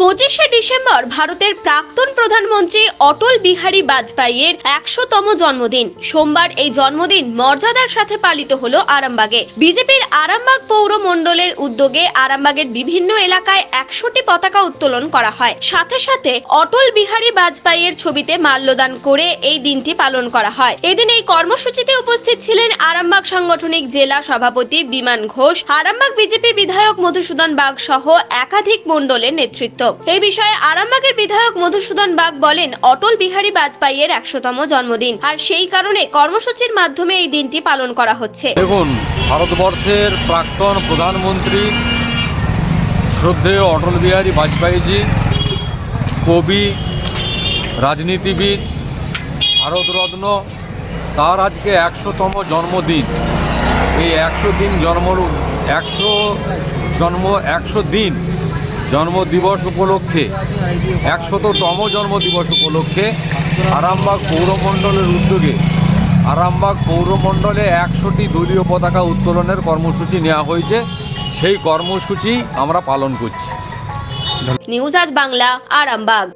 পঁচিশে ডিসেম্বর ভারতের প্রাক্তন প্রধানমন্ত্রী অটল বিহারী বাজপেয়ীর একশোতম জন্মদিন। সোমবার এই জন্মদিন মর্যাদার সাথে পালিত হলো আরামবাগে। বিজেপির আরামবাগ পৌর মণ্ডলের উদ্যোগে আরামবাগের বিভিন্ন এলাকায় একশোটি পতাকা উত্তোলন করা হয়। সাথে সাথে অটল বিহারী বাজপেয়ীর ছবিতে মাল্যদান করে এই দিনটি পালন করা হয়। এদিন এই কর্মসূচিতে উপস্থিত ছিলেন আরামবাগ সাংগঠনিক জেলা সভাপতি বিমান ঘোষ, আরামবাগ বিজেপি বিধায়ক মধুসূদন বাগ সহ একাধিক মণ্ডলের নেতৃত্ব। এই বিষয়ে আরামবাগের বিধায়ক মধুসূদন বাগ বলেন, অটল বিহারী বাজপেয়ীর একশোতম জন্মদিন। আর সেই কারণে কর্মসূচির মাধ্যমে এই দিনটি পালন করা হচ্ছে। দেখুন, ভারতবর্ষের প্রাক্তন প্রধানমন্ত্রী শ্রদ্ধেয় অটল বিহারী বাজপেয়ীজি, কবি, রাজনীতিবিদ, ভারতরত্ন, তার আজকে একশোতম জন্মদিন। এই একশো দিন জন্ম, একশো জন্ম, একশো দিন জন্মদিবস উপলক্ষে, একশততম জন্মদিবস উপলক্ষে আরামবাগ পৌরমণ্ডলের উদ্যোগে, আরামবাগ পৌরমণ্ডলে একশোটি দলীয় পতাকা উত্তোলনের কর্মসূচি নেওয়া হয়েছে। সেই কর্মসূচি আমরা পালন করছি। নিউজ আজ বাংলা, আরামবাগ।